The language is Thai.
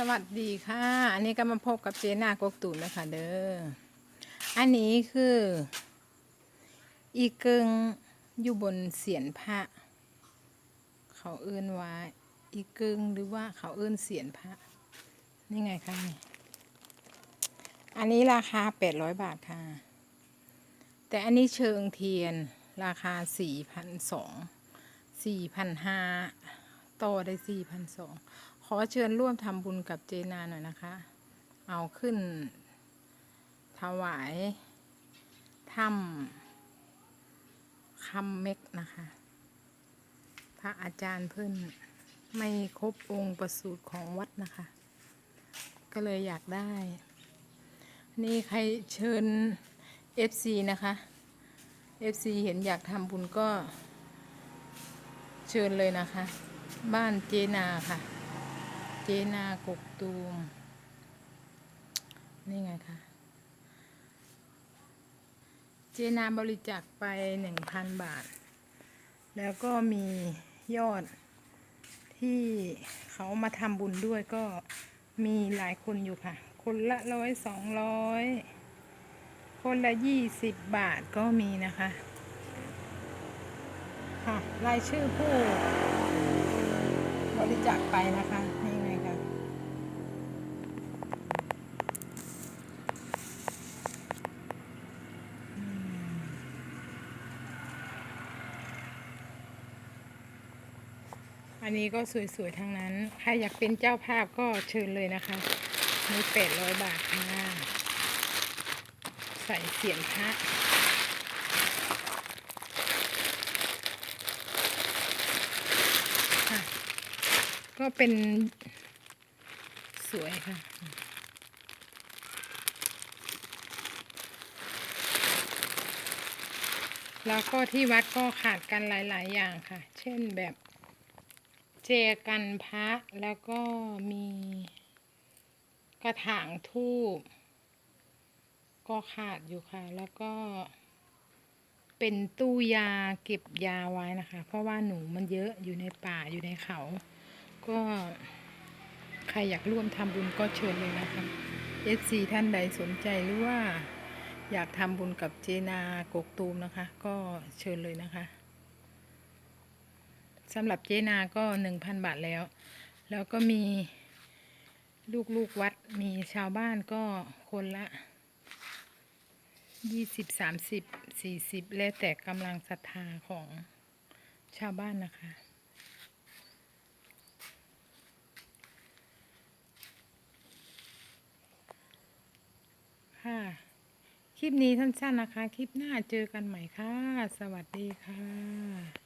สวัสดีค่ะ อันนี้ก็มาพบกับเจนากกตูนนะคะเด้อ อันนี้คือ อีกึงอยู่บนเสียนพระ เขาเอื้นว่าอีกึงหรือว่าเขาเอื้นเสียนพระ นี่ไงคะนี่อันนี้ราคาแปดร้อยบาทค่ะ แต่อันนี้เชิงเทียนราคาสี่พันสองสี่พันห้า ต่อได้สี่พันสองขอเชิญร่วมทำบุญกับเจนาหน่อยนะคะ เอาขึ้น ถวายถ้ำคำเม็กนะคะ พระอาจารย์เพิ่นไม่ครบองค์ประสูตรของวัดนะคะ ก็เลยอยากได้ นี่ใครเชิญ FC นะคะ FC เห็นอยากทำบุญก็เชิญเลยนะคะ บ้านเจนาค่ะ เจนากกตูม นี่ไงคะเจนาบริจาคไปหนึ่งพันบาท แล้วก็มียอดที่เขามาทำบุญด้วยก็มีหลายคนอยู่ค่ะ คนละร้อยสองร้อยคนละยี่สิบบาทก็มีนะคะ ค่ะรายชื่อผู้ บริจาคไปนะคะ นี่ไงคะอันนี้ก็สวยๆทั้งนั้น ใครอยากเป็นเจ้าภาพก็เชิญเลยนะคะมีแปดร้อยบาทค่ะใส่เสียนพระ ก็เป็นสวยค่ะ แล้วก็ที่วัดก็ขาดกันหลาย ๆ อย่างค่ะ เช่นแบบเจกันพระแล้วก็มีกระถางทูบก็ขาดอยู่ค่ะ แล้วก็เป็นตู้ยาเก็บยาไว้นะคะ เพราะว่าหนูมันเยอะอยู่ในป่าอยู่ในเขา ก็ใครอยากร่วมทำบุญก็เชิญเลยนะคะ FC ท่านใดสนใจหรือว่า อยากทำบุญกับเจนากกตูมนะคะ ก็เชิญเลยนะคะสำหรับเจนาก็หนึ่งพันบาทแล้ว แล้วก็มีลูกลูกๆวัดมีชาวบ้านก็คนละยี่สิบสามสิบสี่สิบแล้วแต่กำลังศรัทธาของชาวบ้านนะคะ ค่ะ คลิปนี้สั้นๆนะคะ คลิปหน้าเจอกันใหม่ค่ะ สวัสดีค่ะ